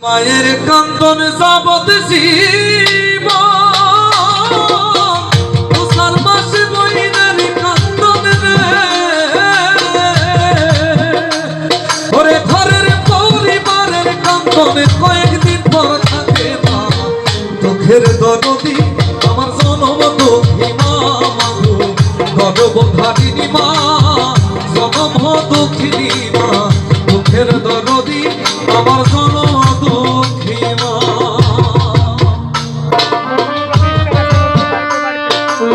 মায়ের কান্দন জগত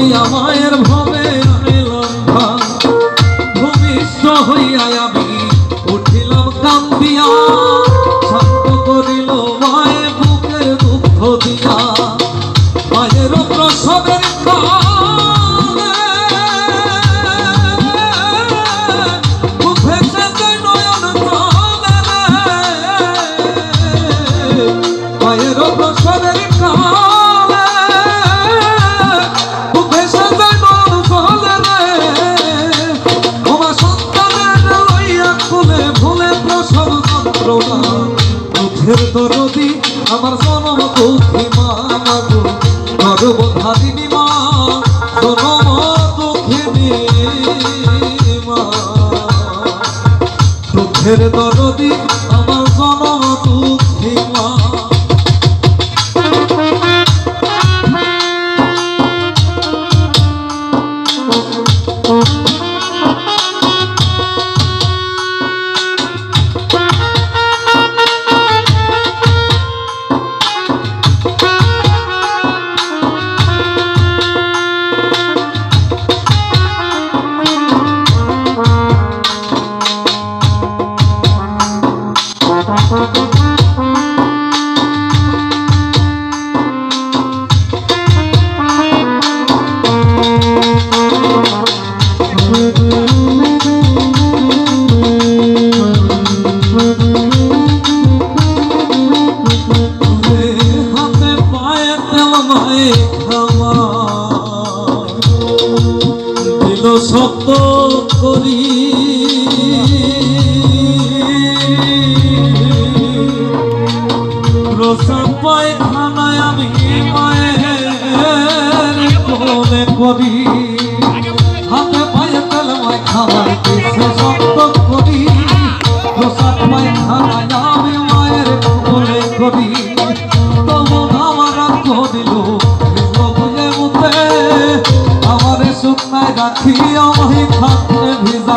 তুই আমায়ের সর্বধা দিবি মা শোনো দুঃখিনী মা দুঃখের দরদি করে ক্ষমা দিল শক্ত করি। রসম পায় খানায় আমি মায়ের কোলে করি। হাতে পায়ে তালে মায় খাবার শক্ত করি। রসম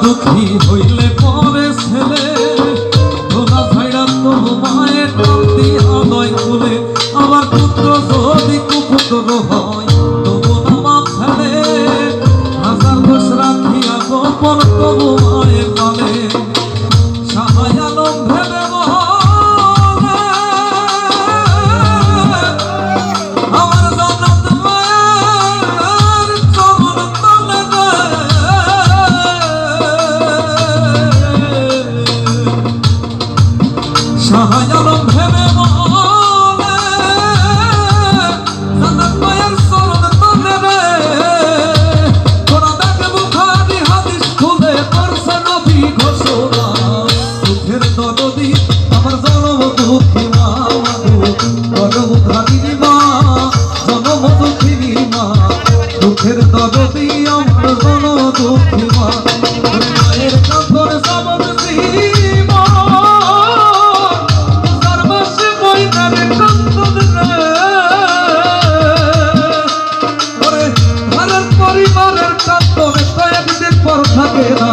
দুঃখী হইলে পরে ছেলে কতদিন আমার জনম দুঃখী মা জনম ধারিনী মা, জনম দুঃখিনী মা, দুঃখের দরদি আমার জনম দুঃখী মা পরিবারের কাপড় তো একদিন পর থাকে না।